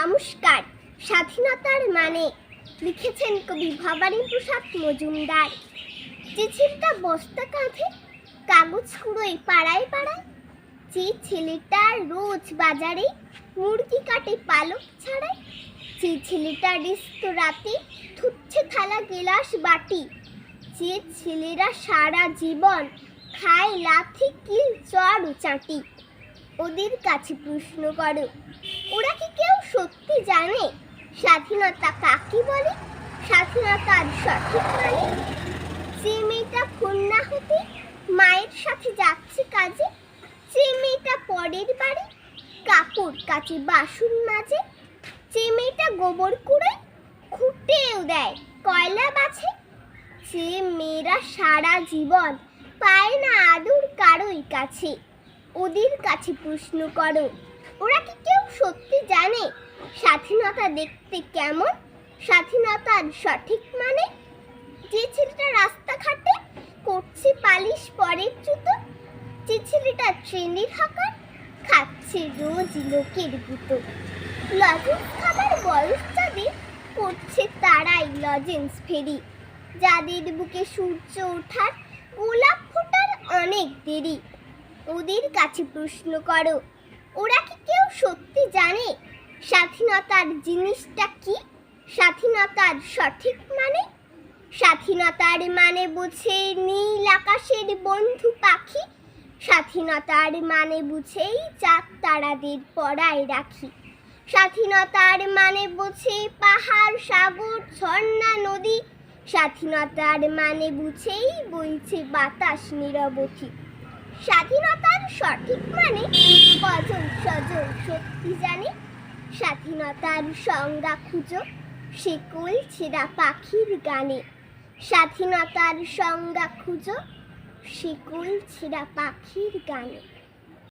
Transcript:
নমস্কার। স্বাধীনতার মানে লিখেছেন কবি ভবানী প্রসাদ মজুমদার। চিঠিটা বস্তা কাঁধে, কাগজ কুড়োয় পাড়ায় পাড়ায়, যে ছেলেটা রোজ বাজারে মুরগি কাটে পালক ছাড়ায়, যে ছেলেটা রেস্তোরাঁতে থুচ্ছে থালা গেলাস বাটি, যে ছেলেরা সারা জীবন খায় লাথি, কিল চড় চাটি। ওদের কাছে প্রশ্ন করো, ওরা কি কেউ সত্যি জানে? স্বাধীনতা কাকে বলে? স্বাধীনতার সঠিক মানে? যে মেয়েটা কন্যা হতে মায়ের সাথে যাচ্ছে কাজে? যে মেয়েটা পরের বাড়ি? কাপড় কাচে, বাসন মাজে? যে মেয়েটা গোবর কুড়ে খুঁটেও দেয়, কয়লা বাছে? যে মেয়েরা সারা জীবন পায় না আদর কারোই কাছে? ওদের কাছে প্রশ্ন করো ওরা কি কেউ সত্যি জানে স্বাধীনতা দেখতে কেমন? স্বাধীনতার সঠিক মানে? যে ছেলেটা রাস্তাঘাটে করছে পালিশ পরের জুতো, যে ছেলেটা ট্রেনের হাকার, খাচ্ছে রোজ লোকের গুতো। লজেন্স খাবার বয়স যাদের করছে তারাই লজেন্স ফেরি। যাদের বুকে সূর্য ওঠার গোলাপ ফোটার অনেক দেরি। ওদের কাছে প্রশ্ন করো ওরা কি কেউ সত্যি জানে? স্বাধীনতার জিনিসটা কি? স্বাধীনতার সঠিক মানে? স্বাধীনতার মানে বুঝে নীল আকাশের বন্ধু পাখি। স্বাধীনতার মানে বুঝেই চাঁদ তারাদের পড়ায় রাখি। স্বাধীনতার মানে বুঝে পাহাড়, সাগর, ঝর্ণা, নদী। স্বাধীনতার মানে বুঝেই বইছে বাতাস নিরবধি। স্বাধীনতার সঠিক মানে কজন সজন সত্যি জানে, স্বাধীনতার সংজ্ঞা খুঁজো শিকুল ছেঁড়া পাখির গানে। স্বাধীনতার সংজ্ঞা খুঁজো শিকুল ছেঁড়া পাখির গানে।